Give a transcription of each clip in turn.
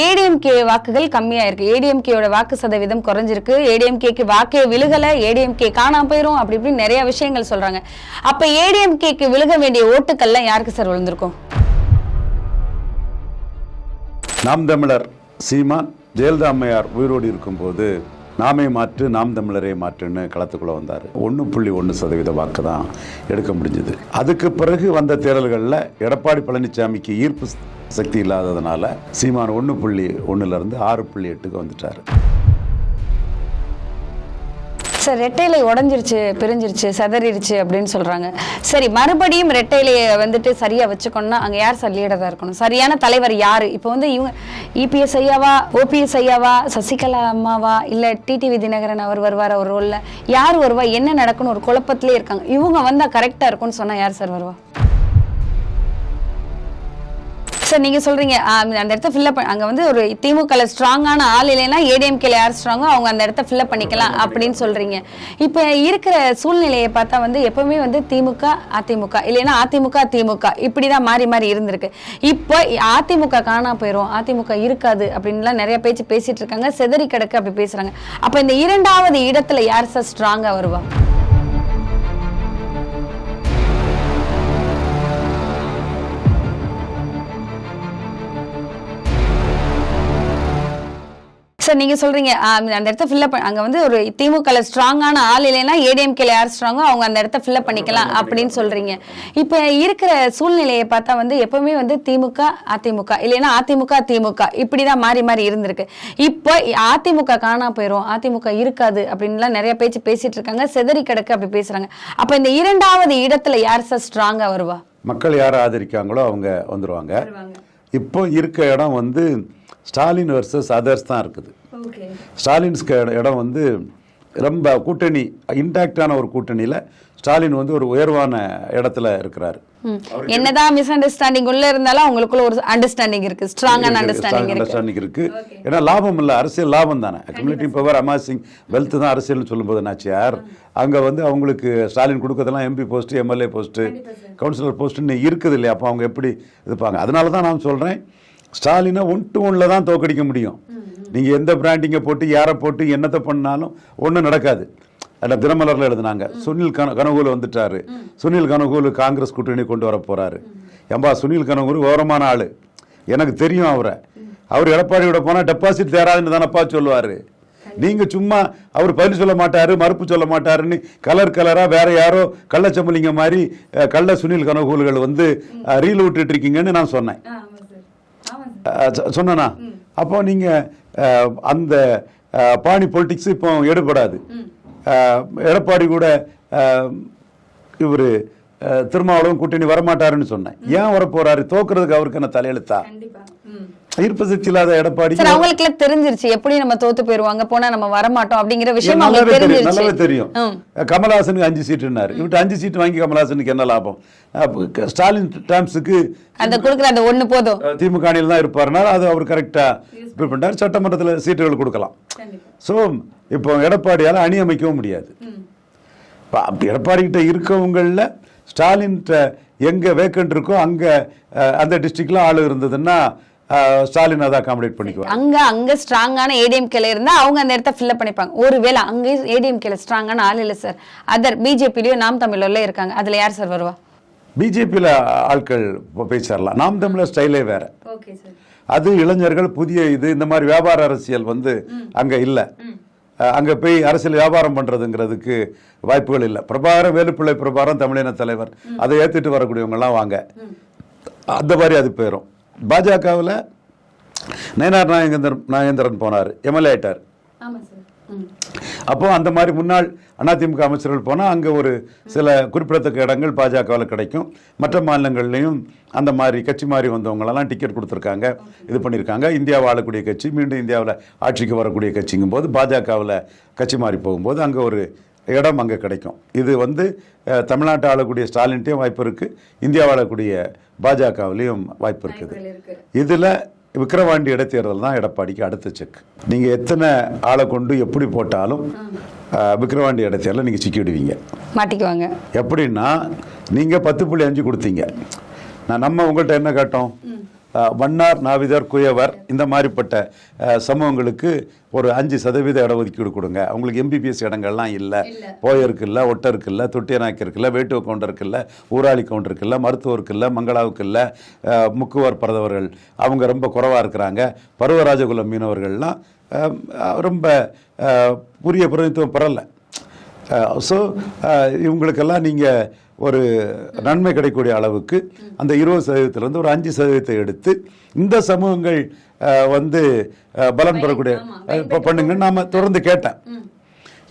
ஏடிஎம்கே வாக்குகள் கம்மியா இருக்கு ஏடிஎம்கேயோட வாக்கு சதவீதம் குறைஞ்சிருக்கு. ஏடிஎம்கேக்கு வாக்கே விழுகல. ஏடிஎம்கே காணாம போயிரும். அப்படி இப்படி நிறைய விஷயங்கள் சொல்றாங்க. அப்ப ஏடிஎம்கேக்கு விழுக வேண்டிய ஓட்டுக்கள்லாம் யாருக்கு சார் விழுந்திருக்கும்? நாம் தமிழர் சீமான் ஜெயலலிதா அம்மையார் உயிரோடு இருக்கும்போது நாமே மாற்று நாம் தமிழரே மாற்றுன்னு களத்துக்குள்ளே வந்தார். ஒன்று புள்ளி ஒன்று சதவீத வாக்கு தான் எடுக்க முடிஞ்சது. அதுக்கு பிறகு வந்த தேர்தல்களில் எடப்பாடி பழனிசாமிக்கு ஈர்ப்பு சக்தி இல்லாததுனால சீமான் ஒன்று புள்ளி ஒன்றுலேருந்து ஆறு புள்ளி எட்டுக்கு வந்துட்டார். சார் ரெட்டையிலை உடஞ்சிருச்சு பிரிஞ்சிருச்சு செதறிடுச்சு அப்படின்னு சொல்கிறாங்க சரி மறுபடியும் ரெட்டையிலையை வந்துட்டு சரியாக வச்சுக்கணும்னா அங்கே யார் சார் லீடராக இருக்கணும்? சரியான தலைவர் யார்? இப்போ வந்து இவங்க இபிஎஸ் ஐயாவா ஓபிஎஸ் ஐயாவா சசிகலா அம்மாவா இல்லை டிடிவி தினகரன் அவர் வருவார் ஒரு ரோலில் யார் வருவா? என்ன நடக்குன்னு ஒரு குழப்பத்திலே இருக்காங்க. இவங்க வந்தால் கரெக்டாக இருக்கும்னு சொன்னால் யார் சார் வருவா? சார் நீங்க சொல்றீங்க ஆ, அந்த இடத்த ஃபில்அப் அங்க வந்து ஒரு திமுக ஸ்ட்ராங்கான ஆள் இல்லைன்னா ஏடிஎம்கேல யார் ஸ்ட்ராங்கோ அவங்க அந்த இடத்த ஃபில்அப் பண்ணிக்கலாம் அப்படின்னு சொல்றீங்க. இப்ப இருக்கிற சூழ்நிலையை பார்த்தா வந்து எப்பவுமே வந்து திமுக அதிமுக இல்லைன்னா அதிமுக திமுக இப்படிதான் மாறி மாறி இருந்திருக்கு. இப்போ அதிமுக காணா போயிரும் அதிமுக இருக்காது அப்படின்லாம் நிறைய பேச்சு பேசிட்டு இருக்காங்க செதறி கிடக்கு அப்படி பேசுறாங்க. அப்ப இந்த இரண்டாவது இடத்துல யார் சார் ஸ்ட்ராங்கா வருவா? சார் நீங்க சொல்றீங்க ஆ, அந்த இடத்த ஃபில்அப் அங்க வந்து ஒரு திமுக ஸ்ட்ராங்கான ஆள் இல்லைன்னா ஏடிஎம்கேல யார் ஸ்ட்ராங்கோ அவங்க அந்த இடத்த ஃபில்அப் பண்ணிக்கலாம் அப்படின்னு சொல்றீங்க. இப்ப இருக்கிற சூழ்நிலையை பார்த்தா வந்து எப்பவுமே வந்து திமுக அதிமுக இல்லைன்னா அதிமுக திமுக இப்படிதான் மாறி மாறி இருந்திருக்கு. இப்போ அதிமுக காணா போயிரும் அதிமுக இருக்காது அப்படின்லாம் நிறைய பேச்சு பேசிட்டு இருக்காங்க செதறி கிடக்கு அப்படி பேசுறாங்க. அப்ப இந்த இரண்டாவது இடத்துல யார் சார் ஸ்ட்ராங்கா வருவா? மக்கள் யார் ஆதரிக்காங்களோ அவங்க வந்துடுவாங்க இப்போ இருக்க இடம் வந்து ஸ்டாலின் வர்சஸ் அதர்ஸ் தான் இருக்குது. ஸ்டாலின்ஸ்க்கு இட- இடம் வந்து ரொம்ப கூட்டணி இன்டாக்டான ஒரு கூட்டணியில் ஸ்டாலின் வந்து ஒரு உயர்வான இடத்துல இருக்கிறாரு. என்னதான் மிஸ் அண்டர்ஸ்டாண்டிங் உள்ள இருந்தாலும் அவங்களுக்குள்ள ஒரு அண்டர்ஸ்டாண்டிங் இருக்கு ஸ்ட்ராங்கான அண்டர்ஸ்டாண்டிங் இருக்கு அண்டர்ஸ்டாண்டிங் இருக்கு. ஏன்னா லாபம் இல்லை அரசியல் லாபம் தானே. அக்யூமுலேட்டிவ் பவர் அமாசிங் வெல்த் தான் அரசியல்னு சொல்லும்போது நாச்சியார் அங்க வந்து அவங்களுக்கு Stalin கொடுக்கறதெல்லாம் MP post MLA post councillor போஸ்ட்னு இருக்குது இல்லையா? அப்போ அவங்க எப்படி இருப்பாங்க அதனால தான் நான் சொல்றேன் ஸ்டாலினை ஒன் டு ஒன்ல தான் தோக்கடிக்க முடியும். நீங்க எந்த பிராண்டிங்கை போட்டு யாரை போட்டு என்னத்தை பண்ணாலும் ஒன்றும் நடக்காது. அதில் தினமலரில் எழுதுனாங்க. சுனில் கன கனகூல் வந்துட்டாரு. சுனில் கனகூல் காங்கிரஸ் கூட்டணி கொண்டு வர போறாரு. ஏம்பா சுனில் கனகூல் ஓரமான ஆளு. எனக்கு தெரியும் அவரை. அவர் எடப்பாடியோட போனால் டெபாசிட் தேராதுன்னு தானப்பா சொல்லுவாரு. நீங்க சும்மா அவர் பதில் சொல்ல மாட்டாரு மறுப்பு சொல்ல மாட்டாருன்னு கலர் கலரா வேற யாரோ கள்ளச்சம்பளிங்க மாதிரி கள்ள சுனில் கனகூல்கள் வந்து ரீல் விட்டுட்டு இருக்கீங்கன்னு நான் சொன்னேன். அஹ், சொ- சொன்னேனா? அப்போ நீங்க அந்த பாணி பொலிட்டிக்ஸ் இப்போ எடுபடாது. எடப்பாடி கூட இவர் திருமாவளவன் கூட்டணி வரமாட்டாருன்னு சொன்னேன். ஏன் வர போறாரு தோக்குறதுக்கு அவருக்கு என்ன தலையெழுத்தா? ஈர்ப்பு சக்தி இல்லாத எடப்பாடி. சார் அவங்களுக்கு எல்லாம் தெரிஞ்சிருச்சு. எப்படி நம்ம தோத்து போயிருவாங்க போனா நம்ம வரமாட்டோம் அப்படிங்கிற விஷயம் நல்லாவே தெரியும் நல்லாவே தெரியும். கமலஹாசனுக்கு அஞ்சு சீட்டுனாரு இவட்டு அஞ்சு சீட்டு வாங்கி கமலஹாசனுக்கு என்ன லாபம்? ஸ்டாலின் டாம்ஸுக்கு அந்த கொடுக்குற அந்த ஒண்ணு போதும். திமுக அணியில் தான் இருப்பாருனா அது அவர் கரெக்டா ப்ரிப்பேர் பண்ணிட்டார் சட்டமன்றத்தில் சீட்டுகள் கொடுக்கலாம். ஸோ இப்போ எடப்பாடியால் அணி அமைக்கவும் முடியாது. இப்போ அப்படி எடப்பாடி கிட்ட இருக்கவங்களில் ஸ்டாலின் எங்க வேக்கண்ட் இருக்கோ அங்க அந்த டிஸ்ட்ரிக்ட்ல ஆள் இருந்ததுன்னா ஸ்டாலின் அதை அகாமடேட் பண்ணிக்குவார். அங்க அங்க ஸ்ட்ராங்கான ஏடிஎம்கேல இருந்தா அவங்க அந்த இடத்த ஃபில்அப் பண்ணிப்பாங்க. ஒருவேளை அங்க ஏடிஎம்கேல ஸ்ட்ராங்கான ஆள் இல்ல சார் அதர் பிஜேபிலயும் நாம் தமிழ்ல இருக்காங்க. அதுல யார் சார் வருவா? பிஜேபியில் ஆட்கள் பேசிடலாம். நாம் தமிழர் ஸ்டைலே வேற. ஓகே சார் அது இளைஞர்கள் புதிய இது இந்த மாதிரி வியாபார அரசியல் வந்து அங்க இல்ல. அங்க போய் அரசியல் வியாபாரம் பண்றதுங்கிறதுக்கு வாய்ப்புகள் இல்லை. பிரபாகரன் வேலுப்பிள்ளை பிரபாகரன் தமிழின தலைவர். அதை ஏத்துட்டு வரக்கூடியவங்க எல்லாம் வாங்க அந்த மாதிரி அது போயிடும் பாஜகவில் நயனார் நாகேந்திரன் நாகேந்திரன் போனார் எம்எல்ஏ ஆயிட்டார். அப்போ அந்த மாதிரி முன்னாள் அதிமுக அமைச்சர்கள் போனால் அங்கே ஒரு சில குறிப்பிடத்தக்க இடங்கள் பாஜகவில் கிடைக்கும். மற்ற மாநிலங்கள்லையும் அந்த மாதிரி கட்சி மாறி வந்தவங்களெல்லாம் டிக்கெட் கொடுத்துருக்காங்க இது பண்ணியிருக்காங்க. இந்தியாவை ஆளக்கூடிய கட்சி மீண்டும் இந்தியாவில் ஆட்சிக்கு வரக்கூடிய கட்சிங்கும் போது பாஜகவில் கட்சி மாறி போகும்போது அங்கே ஒரு இடம் அங்கே கிடைக்கும். இது வந்து தமிழ்நாட்டை ஆளக்கூடிய ஸ்டாலின்ட்டையும் வாய்ப்பு இருக்குது இந்தியாவை ஆளக்கூடிய பாஜகவிலையும் வாய்ப்பு இருக்குது. இதில் விக்கிரவாண்டி இடைத்தேர்தல் தான் எடப்பாடிக்கு அடுத்த செக். நீங்கள் எத்தனை ஆளை கொண்டு எப்படி போட்டாலும் விக்கிரவாண்டி இடைத்தேர்தலில் நீங்கள் சிக்கிடுவீங்க மாட்டிக்குவாங்க. எப்படின்னா நீங்கள் பத்து புள்ளி அஞ்சு கொடுத்தீங்க. நான் நம்ம உங்கள்கிட்ட என்ன கேட்டோம்? மன்னார் நாவிதர் குயவர் இந்த மாதிரிப்பட்ட சமூகங்களுக்கு ஒரு அஞ்சு சதவீத இடஒதுக்கீடு கொடுங்க. அவங்களுக்கு எம்பிபிஎஸ் இடங்கள்லாம் இல்லை. போயருக்கு இல்லை ஒட்டருக்கு இல்லை தொட்டியநாய்க்கு இல்லை வேட்டுவ கவுண்டருக்கு இல்லை ஊராளி கவுண்டருக்கு இல்லை மருத்துவருக்கு இல்லை மங்களாவுக்கு இல்லை முக்குவர் பரதவர்கள் அவங்க ரொம்ப குறைவாக இருக்கிறாங்க. பருவராஜகுலம் மீனவர்கள்லாம் ரொம்ப அஹ், உரிய பிரதிநிதித்துவம் பெறலை. ஸோ இவங்களுக்கெல்லாம் நீங்கள் ஒரு நன்மை கிடைக்கக்கூடிய அளவுக்கு அந்த இருபது சதவீதத்திலேருந்து ஒரு அஞ்சு சதவீதத்தை எடுத்து இந்த சமூகங்கள் வந்து பலன் பெறக்கூடிய இப்போ பண்ணுங்கன்னு நாம் தொடர்ந்து கேட்டேன்.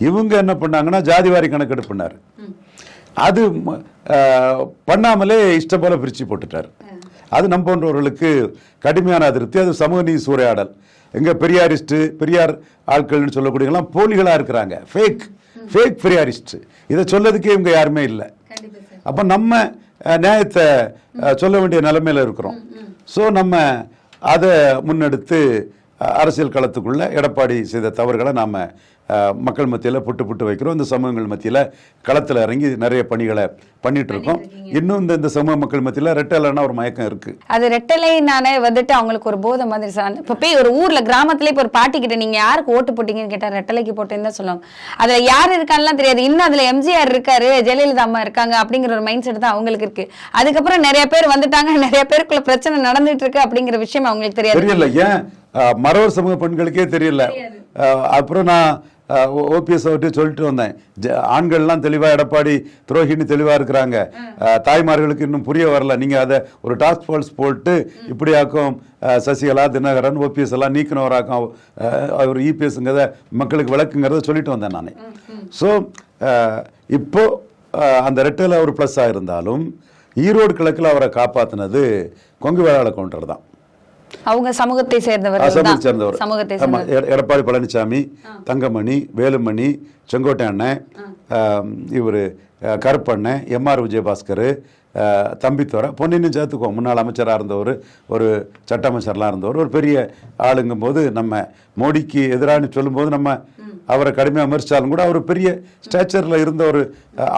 இவங்க என்ன பண்ணாங்கன்னா ஜாதிவாரி கணக்கெடுப்பு பண்ணார். அது பண்ணாமலே இஷ்டம் போல பிரித்து போட்டுட்டார். அது நம் போன்றவர்களுக்கு கடுமையான அதிருப்தி. அது சமூக நீதி சூறையாடல். எங்க பெரியாரிஸ்ட் பெரியார் ஆட்கள்னு சொல்லக்கூடியவங்களாம் போலிகளா இருக்கிறாங்க. ஃபேக் ஃபேக் பெரியாரிஸ்ட் இதை சொல்லதுக்கே இவங்க யாருமே இல்லை. அப்போ நம்ம நியாயத்தை சொல்ல வேண்டிய நிலைமையில இருக்கிறோம். ஸோ நம்ம அதை முன்னெடுத்து அரசியல் களத்துக்குள்ள எடப்பாடி செய்த தவறுகளை நாம மக்கள் மத்தியில் புட்டு புட்டு வைக்கிறோம். இந்த சமூகங்கள் மத்தியில் களத்தில் இறங்கி நிறைய பணிகளை பண்ணிட்டு இருக்கோம் இன்னும் இந்த இந்த சமூக மக்கள் மத்தியில் ரெட்டலைன்னா ஒரு மயக்கம் இருக்கு. அது ரெட்டலை நானே வந்துட்டு அவங்களுக்கு ஒரு போதை மாதிரி சார். இப்போ போய் ஒரு ஊர்ல கிராமத்துல இப்போ ஒரு பாட்டி கிட்ட நீங்க யாருக்கு ஓட்டு போட்டீங்கன்னு கேட்டா ரெட்டலைக்கு போட்டேன்னு தான் சொல்லுவாங்க. அதுல யார் இருக்கான்லாம் தெரியாது. இன்னும் அதுல எம்ஜிஆர் இருக்காரு ஜெயலலிதா அம்மா இருக்காங்க அப்படிங்கிற ஒரு மைண்ட் செட் தான் அவங்களுக்கு இருக்கு. அதுக்கப்புறம் நிறைய பேர் வந்துட்டாங்க நிறைய பேருக்குள்ள பிரச்சனை நடந்துட்டு இருக்கு அப்படிங்கிற விஷயம் அவங்களுக்கு தெரியாது. தெரியல. ஏன்? மறவர் சமூக பெண்களுக்கே தெரியல. அப்புறம் நான் ஓபிஎஸ் அவர்கிட்ட சொல்லிட்டு வந்தேன். ஜ- ஆண்கள்லாம் தெளிவா எடப்பாடி துரோகின்னு தெளிவா இருக்கிறாங்க. தாய்மார்களுக்கு இன்னும் புரிய வரல. நீங்க அதை ஒரு டாஸ்க் ஃபோர்ஸ் போட்டு இப்படியாக்கும் சசிகலா தினகரன் ஓபிஎஸ் எல்லாம் நீக்கினவராக்கும் அவர் இபிஎஸ்ங்கிறத மக்களுக்கு விளக்குங்கிறத சொல்லிட்டு வந்தேன் நான். ஸோ இப்போ அந்த ரெட்டில் ஒரு ப்ளஸ்ஸாக இருந்தாலும் ஈரோடு கிழக்கில் அவரை காப்பாற்றினது கொங்கு வேளாள கவுண்டர் தான். அவங்க சமூகத்தை சேர்ந்தவர் சமூகத்தை சேர்ந்தவர். எட- எடப்பாடி பழனிசாமி தங்கமணி வேலுமணி செங்கோட்டை அண்ணன் இவர் கருப்பண்ணன் எம்ஆர் விஜயபாஸ்கர் அஹ், தம்பித்துறை பொன்னின்னு சேர்த்துக்குவோம் முன்னாள் அமைச்சராக இருந்தவர் ஒரு சட்ட அமைச்சர்லாம் இருந்தவர் ஒரு பெரிய ஆளுங்கும் போது நம்ம மோடிக்கு எதிரானு சொல்லும்போது நம்ம அவரை கடுமையாக விமர்சித்தாலும் கூட அவர் பெரிய ஸ்டேச்சரில் இருந்த ஒரு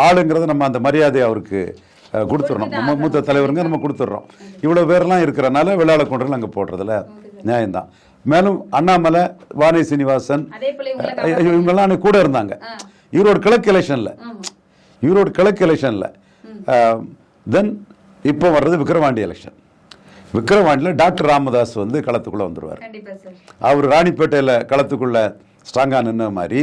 ஆளுங்கிறத நம்ம அந்த மரியாதையை அவருக்கு. கொடுத்துட்றோம் நம்ம மூத்த தலைவருங்க நம்ம கொடுத்துட்றோம் இவ்வளோ பேர்லாம் இருக்கிறனால வெள்ளாள கொண்டர்கள் அங்கே போடுறதுல நியாயம்தான். மேலும் அண்ணாமலை வானி சீனிவாசன் இவங்கெல்லாம் அன்னைக்கு கூட இருந்தாங்க. ஈரோடு கிழக்கு எலெக்ஷனில். ஈரோடு கிழக்கு எலெக்ஷனில். தென் இப்போ வர்றது விக்கிரவாண்டி எலெக்ஷன். விக்கிரவாண்டியில் டாக்டர் ராமதாஸ் வந்து களத்துக்குள்ளே வந்துருவார். அவர் ராணிப்பேட்டையில் களத்துக்குள்ள ஸ்ட்ராங்காக நின்ன மாதிரி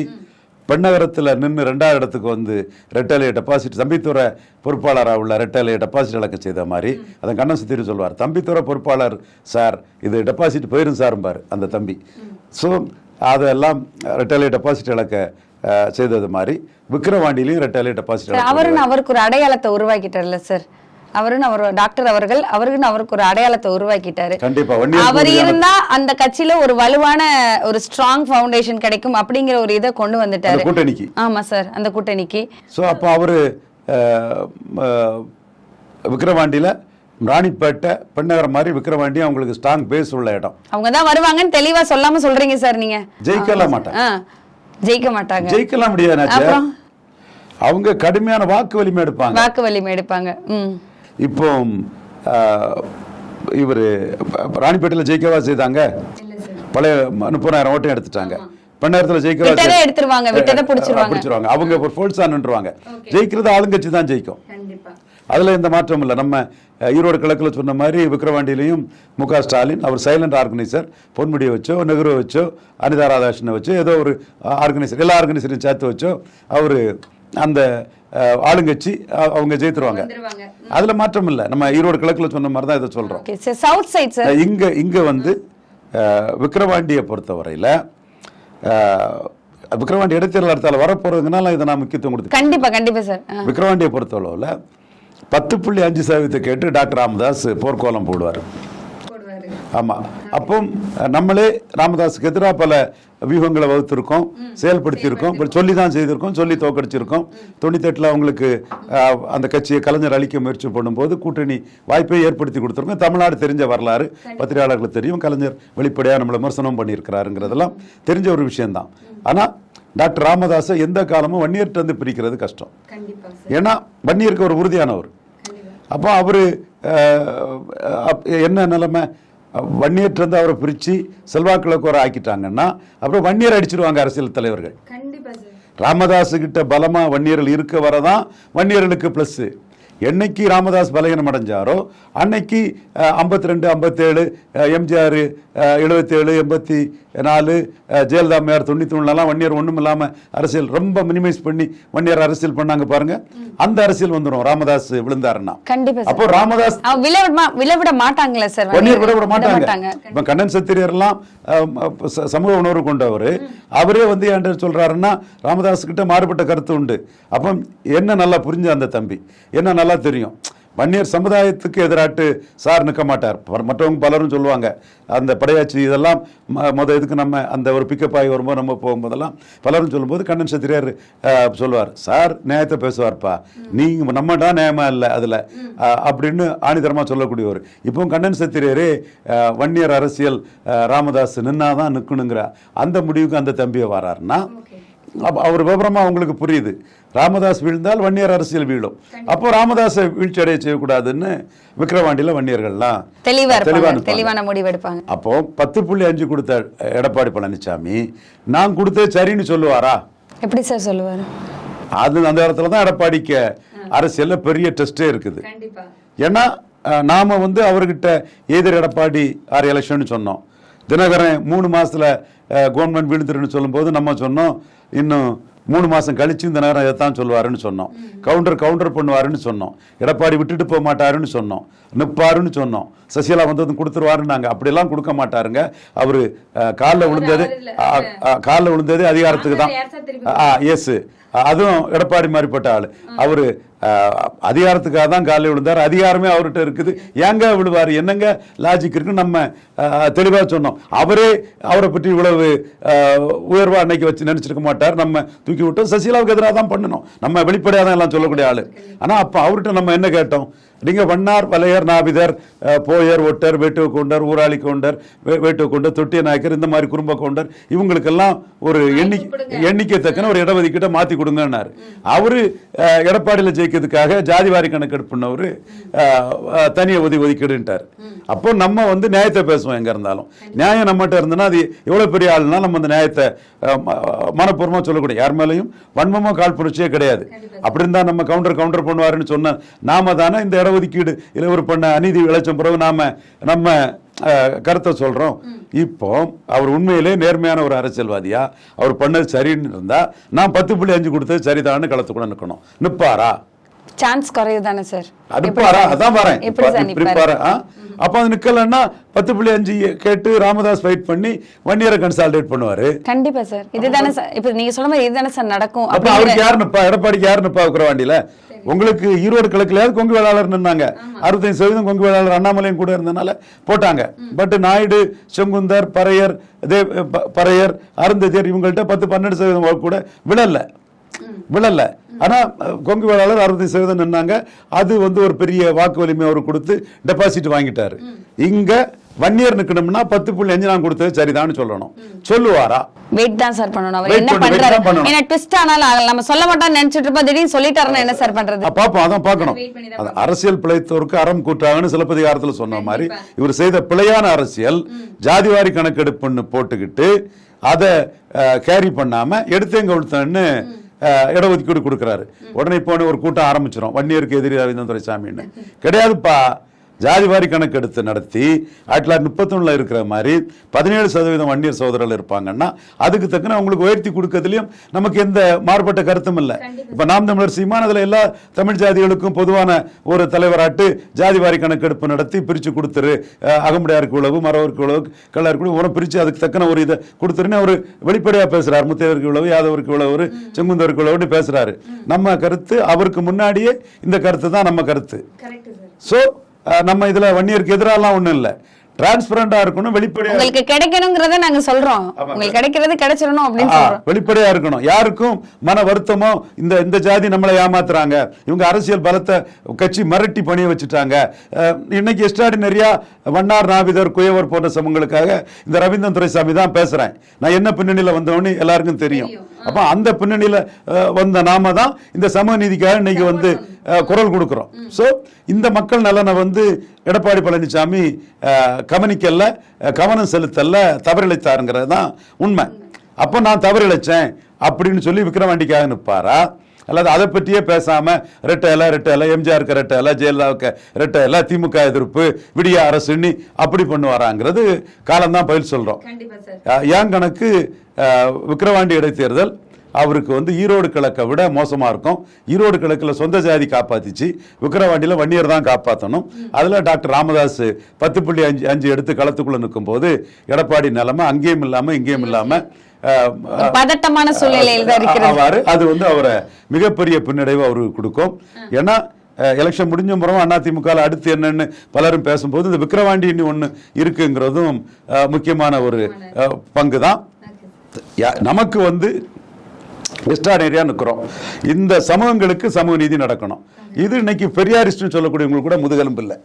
பெண்ணகரத்தில் நின்று ரெண்டாவது இடத்துக்கு வந்து ரெட்டலையை டெபாசிட் தம்பித்துறை பொறுப்பாளராக உள்ள ரெட்டலையை டெபாசிட் இழக்க செய்த மாதிரி அதை கண்ணன் சுத்திரி சொல்வார். தம்பித்துறை பொறுப்பாளர் சார் இது டெபாசிட் போயிரும் சார்பார் அந்த தம்பி. ஸோ அதெல்லாம் ரெட்டலையை டெபாசிட் இழக்க செய்தது மாதிரி விக்கிரவாண்டிலையும் ரெட்டலையை டெபாசிட் அவருன்னு அவருக்கு ஒரு அடையாளத்தை உருவாக்கிட்டார்ல சார். அவருன்னு அவர் டாக்டர் அவர்கள் அவருக்குன்னு அவருக்கு ஒரு அடையாளத்தை உருவாக்கிட்டாரு. அவர். இருந்தா அந்த கட்சியில ஒரு வலுவான ஒரு ஸ்ட்ராங் ஃபவுண்டேஷன் கிடைக்கும் அப்படிங்கிற ஒரு இதை கொண்டு வந்துட்டாரு. கூட்டணிக்கு. ஆமா சார் அந்த கூட்டணிக்கு. ஸோ அப்போ அவர் விக்கிரவாண்டியில் ராணிப்பேட்டை பெண்ணகரம் மாதிரி விக்கிரவாண்டி அவங்களுக்கு ஸ்ட்ராங் பேஸ் உள்ள இடம். அவங்க தான் வருவாங்கன்னு தெளிவா சொல்லாம சொல்றீங்க சார் நீங்க. ஜெயிக்கலாம் மாட்டாங்க. ஜெயிக்க மாட்டாங்க. ஜெயிக்கலாம் முடியாது? அவங்க கடுமையான வாக்கு வலிமை எடுப்பாங்க. வாக்கு வலிமை எடுப்பாங்க. ம். இப்போ இவர் ராணிப்பேட்டையில் ஜெயிக்கவா செய்தாங்க? பழைய முப்பதாயிரம் ஓட்டம் எடுத்துட்டாங்க. பெண்ணகரத்தில் ஜெயிக்கவா பிடிச்சிருவாங்க. அவங்க ஒரு ஃபோல்ஸா நின்றுவாங்க. ஜெயிக்கிறது ஆளுங்கட்சி தான் ஜெயிக்கும். அதுல எந்த மாற்றம் இல்லை. நம்ம ஈரோடு கிழக்கில் சொன்ன மாதிரி விக்கிரவாண்டியிலையும் மு க ஸ்டாலின் அவர் சைலண்ட் ஆர்கனைசர் பொன்முடியை வச்சோ நெஹ்ரு வச்சோ அனிதா ராதாகிருஷ்ணனை வச்சோ ஏதோ ஒரு ஆர்கனைசர் எல்லா ஆர்கனைசரையும் சேர்த்து வச்சோ அவர் அந்த ஆளுங்கட்சி அவங்க ஜெயித்துருவாங்க. அதுல மாற்றம் இல்லை. நம்ம ஈரோடு கிழக்கில் சொன்ன மாதிரி தான் இதை சொல்றோம். சவுத் சைட் இங்க இங்க வந்து அஹ், விக்கிரவாண்டியை பொறுத்தவரையில அஹ், விக்கிரவாண்டி இடைத்தேர்தல் அடுத்தால வரப்போறதுனால இதை நான் முக்கியத்துவம் கொடுத்து கண்டிப்பா கண்டிப்பா சார் ஆ. விக்கிரவாண்டியை பொறுத்தளவில் பத்து புள்ளி அஞ்சு சதவீதத்தை கேட்டு டாக்டர் ராமதாஸ் போர்க்கோலம் போடுவார். ஆமா. அப்போ நம்மளே ராமதாஸுக்கு எதிராக பல வியூகங்களை வகுத்திருக்கோம் செயல்படுத்தியிருக்கோம் சொல்லி தான் செய்திருக்கோம் சொல்லி தோக்கடிச்சிருக்கோம். தொண்ணூத்தெட்டில் அவங்களுக்கு அந்த கட்சியை கலைஞர் அழிக்க முயற்சி பண்ணும்போது கூட்டணி வாய்ப்பை ஏற்படுத்தி கொடுத்துருக்கோம். தமிழ்நாடு தெரிஞ்ச வரலாறு பத்திரிகையாளர்களுக்கு தெரியும். கலைஞர் வெளிப்படையாக நம்மளை விமர்சனம் பண்ணியிருக்கிறாருங்கிறதெல்லாம் தெரிஞ்ச ஒரு விஷயம்தான். ஆனா டாக்டர் ராமதாஸை எந்த காலமும் வன்னியர்கிட்ட இருந்து பிரிக்கிறது கஷ்டம். ஏன்னா வன்னியருக்கு ஒரு உறுதியானவர். அப்போ அவர் என்ன நிலைமை? வன்னியர்ட்டு வந்து அவரை பிரித்து செல்வாக்குளக்கு ஒரு ஆக்கிட்டாங்கன்னா அப்புறம் வன்னியர் அடிச்சிருவாங்க அரசியல் தலைவர்கள். ராமதாஸ் கிட்ட பலமா வன்னியர்கள் இருக்க வரதான் வன்னியர்களுக்கு ப்ளஸ் என்னைக்கு ராமதாஸ் பலகீனம் அடைஞ்சாரோ அன்னைக்கு ஐம்பத்தி ரெண்டு ஐம்பத்தேழு எம்ஜிஆர் எழுபத்தேழு எண்பத்தி நாலு ஜெயலலிதா அம்மையார் தொண்ணூற்றி ஒன்றுலாம் வன்னியர் ஒன்றும் இல்லாமல் அரசியல் ரொம்ப மினிமைஸ் பண்ணி வன்னியர் அரசியல் பண்ணாங்க பாருங்க. அந்த அரசியல் வந்துடும் ராமதாஸ் விழுந்தாருன்னா. அப்போ ராமதாஸ் அவன் விலை விட மா- விலை விட மாட்டாங்களே சார் வன்னியர் விட விட மாட்டாங்க. இப்ப கண்ணன் சத்திரியர்லாம் சமூக உணர்வு கொண்டவர். அவரே வந்து என்கிட்ட சொல்றாருன்னா ராமதாஸ் கிட்ட மாறுபட்ட கருத்து உண்டு. அப்போ என்ன நல்லா புரிஞ்ச அந்த தம்பி? என்ன நல்லா தெரியும்? வன்னியர் சமுதாயத்துக்கு எதிராட்டு சார் நிற்க மாட்டார். மற்றவங்க பலரும் சொல்லுவாங்க. அந்த படையாச்சி இதெல்லாம் ம- முத இதுக்கு நம்ம அந்த ஒரு பிக்கப் ஆகி வரும்போது நம்ம போகும்போதெல்லாம் பலரும் சொல்லும்போது கண்ணன் சத்திரியார் சொல்லுவார். சார் நியாயத்தை பேசுவார்ப்பா. நீங்க நம்ம தான் நியாயமா இல்லை அதுல. அப்படின்னு ஆணிதரமா சொல்லக்கூடியவர். இப்போ கண்ணன் சத்திரியரே வன்னியர் அரசியல் ராமதாஸ் நின்னாதான் நிற்கணுங்கிற அந்த முடிவுக்கு அந்த தம்பியை வராருன்னா அவர் விவரமா உங்களுக்கு புரியுது. ராமதாஸ் வீழ்ந்தால் வன்னியர் அரசியல் வீழும். அப்போ ராமதாஸை வீழ்ச்சி அடைய செய்யக்கூடாதுன்னு விக்கிரவாண்டியில வன்னியர்கள்லாம். தெளிவான முடிவு எடுப்பாங்க. அப்போ பத்து புள்ளி அஞ்சு கொடுத்த எடப்பாடி பழனிசாமி நான் கொடுத்தது சரின்னு சொல்லுவாரா? எப்படி சார் சொல்லுவாரு? அது அந்த இடத்துல தான் எடப்பாடிக்கு அரசியல்ல பெரிய டெஸ்டே இருக்குது. ஏன்னா நாம வந்து அவர்கிட்ட எதிர் எடப்பாடி ஆறு எலெக்ஷன் சொன்னோம். தினகரன் மூணு மாசத்துல கவர்மெண்ட் விழுந்துருன்னு சொல்லும்போது நம்ம சொன்னோம் இன்னும் மூணு மாசம் கழிச்சு இந்த நேரம் இதைத்தான் சொல்லுவாருன்னு சொன்னோம். கவுண்டர் கவுண்டர் பண்ணுவாருன்னு சொன்னோம். எடப்பாடி விட்டுட்டு போக மாட்டாருன்னு சொன்னோம். நிப்பாருன்னு சொன்னோம். சசிகலா வந்ததும் கொடுத்துருவாருன்னு நாங்க அப்படியெல்லாம் கொடுக்க மாட்டாருங்க. அவரு கால்ல விழுந்தது கால்ல விழுந்தது அதிகாரத்துக்கு தான். எஸ் அதுவும் எடப்பாடி மாதிரிப்பட்ட ஆளு. அவரு அதிகாரத்துக்காக தான் காலையில் விழுந்தார். அதிகாரமே அவர்கிட்ட இருக்குது. ஏங்க விழுவார்? என்னங்க லாஜிக் இருக்குன்னு நம்ம தெளிவாக சொன்னோம். அவரே அவரை பற்றி இவ்வளவு உயர்வாக அன்னைக்கு வச்சு நினச்சிருக்க மாட்டார். நம்ம தூக்கி விட்டோம். சசிகலாவுக்கு எதிராக தான் பண்ணணும். நம்ம வெளிப்படையாக தான் எல்லாம் சொல்லக்கூடிய ஆள். ஆனால் அப்போ அவர்கிட்ட நம்ம என்ன கேட்டோம்? நீங்க வண்ணார் வலையர் நாபிதர் அஹ், போயர் ஒட்டர் வேட்டுவ கொண்டர் ஊராளி கொண்டர் வே- வேட்டுவ கொண்டர் தொட்டிய நாயக்கர் இந்த மாதிரி குடும்ப கொண்டர் இவங்களுக்கெல்லாம் ஒரு எண்ணிக்கை எண்ணிக்கை தக்கன ஒரு இடஒதுக்கீட்டை மாத்தி கொடுங்கன்னாரு. அவரு எடப்பாடியில ஜெயிக்கிறதுக்காக ஜாதிவாரி கணக்கெடுப்புனவரு அஹ், அஹ், தனி ஒதுக்கி ஒதுக்கீடுன்ட்டார். அப்போ நம்ம வந்து நியாயத்தை பேசுவோம் எங்க இருந்தாலும். நியாயம் நம்மகிட்ட இருந்ததுன்னா அது எவ்வளவு பெரிய ஆளுனா நம்ம அந்த நியாயத்தை அஹ், ம- மனப்பூர்வமா சொல்லக்கூடிய யார் மேலேயும் வன்மமா கால் புரட்சியே கிடையாது. அப்படி இருந்தா நம்ம கவுண்டர் கவுண்டர் பண்ணுவாருன்னு சொன்ன நாம தானே இந்த இடஒதுக்கீடு இவர் பண்ண அநீதி இழைச்ச பிறகு நாம நம்ம கருத்தை சொல்றோம். இப்போ அவர் உண்மையிலே நேர்மையான ஒரு அரசியல்வாதியா? அவர் பண்ணது சரின்னு இருந்தா நான் பத்து புள்ளி அஞ்சு கொடுத்தது சரிதான்னு களத்துக்குள்ள நிக்கணும். நிப்பாரா? சான்ஸ் குறையுது தானே சார் அடுப்பாரா அதான் வரேன் எப்படி சார் இப்படி பாரு? அப்ப அது நிக்கலன்னா பத்து புள்ளி அஞ்சு கேட்டு ராமதாஸ் ஃபைட் பண்ணி ஒன் இயரை கன்சால்டேட் பண்ணுவாரு. கண்டிப்பா சார் இதுதானே சார் இப்ப நீங்க சொன்ன மாதிரி இதுதானே சார் நடக்கும் அப்ப அவருக்கு யார் நிப்பா? எடப்பாடிக்கு யார் நிப்பா உக்கிரவாண்டியில உங்களுக்கு ஈரோடு கிழக்குலயாவது கொங்கு வேளாளர் நின்னாங்க. அறுபத்தஞ்சு சதவீதம் கொங்கு வேளாளர் அண்ணாமலையும் கூட இருந்தனால போட்டாங்க. பட் நாயுடு செங்குந்தர் பறையர் தேவ் ப- பறையர் அருந்ததியர் இவங்கள்ட்ட பத்து பன்னெண்டு சதவீதம் கூட விழல. விழல. ஆனா அஹ், கொங்கு வேளாளர் அறுபத்தஞ்சு சதவீதம் நின்னாங்க. அது வந்து ஒரு பெரிய வாக்கு வலிமை அவர் கொடுத்து டெபாசிட் வாங்கிட்டாரு. இங்க வன்னியர் நிக்கணும்னா பத்து புள்ளி அஞ்சு நான் கொடுத்தது சரிதான்னு சொல்லணும். சொல்லுவாரா? வெயிட் தான் சார் பண்ணணும். அவர் என்ன பண்றாரு. ஏன்னா ட்விஸ்ட் ஆனாலும் ஆகல. நம்ம சொல்ல மாட்டோம்னு நினைச்சிட்டு இருப்போம். திடீர்னு சொல்லிட்டாருன்னா என்ன சார் பண்றது? பாப்போம். அதான் பார்க்கணும். அது அரசியல் பிழைத்தோருக்கு அறம் கூட்டாங்கன்னு சிலப்பதிகாரத்துல சொன்ன மாதிரி இவர் செய்த பிழையான அரசியல் ஜாதிவாரி கணக்கெடுப்புன்னு போட்டுக்கிட்டு அதை கேரி பண்ணாம எடுத்தேங்க கொடுத்தேன்னு இடஒதுக்கீடு கொடுக்குறாரு. உடனே போன ஒரு கூட்டம் ஆரம்பிச்சிடும் வன்னியருக்கு எதிரி ரவீந்திரன் துரைசாமின்னு கிடையாதுப்பா ஜாதிவாரி கணக்கெடுத்து நடத்தி ஆயிரத்தி தொள்ளாயிரத்தி முப்பத்தொன்னுல இருக்கிற மாதிரி பதினேழு சதவீதம் வன்னியர் சகோதரர்கள் இருப்பாங்கன்னா அதுக்கு தக்கன அவங்களுக்கு உயர்த்தி கொடுக்கறதுலயும் நமக்கு எந்த மாறுபட்ட கருத்தும் இல்லை. இப்ப நாம் தமிழர் சீமான் அதுல எல்லா தமிழ் ஜாதிகளுக்கும் பொதுவான ஒரு தலைவராட்டு ஜாதிவாரி கணக்கெடுப்பு நடத்தி பிரிச்சு கொடுத்துரு அகமுடையாருக்கு உழவு மறவருக்கு உழவு கல்லாருக்கு உழவு உரம் பிரிச்சு அதுக்கு தக்கன ஒரு இதை கொடுத்துருன்னு அவர் வெளிப்படையா பேசுறாரு. முத்தையருக்கு உழவு யாதவருக்கு உழவு செங்குந்தருக்கு உழவுன்னு பேசுறாரு. நம்ம கருத்து அவருக்கு முன்னாடியே இந்த கருத்து தான் நம்ம கருத்து. சோ நம்ம இதுல வன்னியருக்கு எதிராலாம் ஒண்ணும் இல்ல. டிரான்ஸ்பரண்டா இருக்கணும் வெளிப்படையா உங்களுக்கு கிடைக்கணுங்கிறத நாங்க சொல்றோம். உங்களுக்கு கிடைக்கிறது கிடைச்சிடணும் அப்படின்னு சொல்றோம். வெளிப்படையா இருக்கணும். யாருக்கும் மன வருத்தமோ இந்த இந்த ஜாதி நம்மளை ஏமாத்துறாங்க. இவங்க அரசியல் பலத்தை கட்சி மிரட்டி பணிய வச்சுட்டாங்க. இன்னைக்கு எக்ஸ்ட்ராடினரியா வண்ணார் நாவிதர் குயவர் போன்ற சமங்களுக்காக இந்த ரவீந்திரன் துரைசாமி தான் பேசுறேன். நான் என்ன பின்னணியில வந்தவொன்னு எல்லாருக்கும் தெரியும். அப்ப அந்த பின்னணியில வந்த நாம தான் இந்த சமூக நீதிக்காக இன்னைக்கு வந்து குரல் கொடுக்கிறோம். சோ இந்த மக்கள் நலனை வந்து எடப்பாடி பழனிசாமி கவனிக்கல கவனம் செலுத்தல தவறிழைத்தாருங்கிறது தான் உண்மை. அப்போ நான் தவறிழைச்சேன் அப்படின்னு சொல்லி விக்ரவாண்டிக்காக நிற்பாரா அல்லது அதை பற்றியே பேசாம ரெட்டை இலை ரெட்டை இலை எம்ஜிஆருக்கு ரெட்டை இலை ஜெயலலிதாவுக்கு ரெட்டை இலை திமுக எதிர்ப்பு விடிய அரசுன்னு அப்படி பண்ணுவாராங்கிறது காலம்தான் பதில் அஹ் என் கணக்கு விக்கிரவாண்டி இடைத்தேர்தல் அவருக்கு வந்து ஈரோடு கிழக்கை விட மோசமா இருக்கும். ஈரோடு கிழக்குல சொந்த ஜாதி காப்பாத்திச்சு. விக்கிரவாண்டியில வன்னியர் தான் காப்பாற்றணும் அதுல டாக்டர் ராமதாஸ் பத்து புள்ளி அஞ்சு அஞ்சு எடுத்து களத்துக்குள்ள நிற்கும் போது எடப்பாடி நிலைமை அங்கேயும் இல்லாம இங்கேயும் இல்லாம அஹ், ஒரு பதட்டமான சூழ்நிலையில் ஆவாரு. அது வந்து அவரை மிகப்பெரிய பின்னடைவு அவருக்கு கொடுக்கும். ஏன்னா எலெக்ஷன் முடிஞ்ச பிறகு அதிமுக அடுத்து என்னன்னு பலரும் பேசும்போது இந்த விக்கிரவாண்டின்னு ஒண்ணு இருக்குங்கிறதும் முக்கியமான ஒரு பங்கு தான் நமக்கு வந்து எக்ஸ்ட்ராடனரியா நிற்கிறோம் இந்த சமூகங்களுக்கு சமூக நீதி நடக்கணும். இது இன்னைக்கு பெரியாரிஸ்ட்னு சொல்லக்கூடியவங்களுக்கு கூட முதுகெலும்பு இல்லை.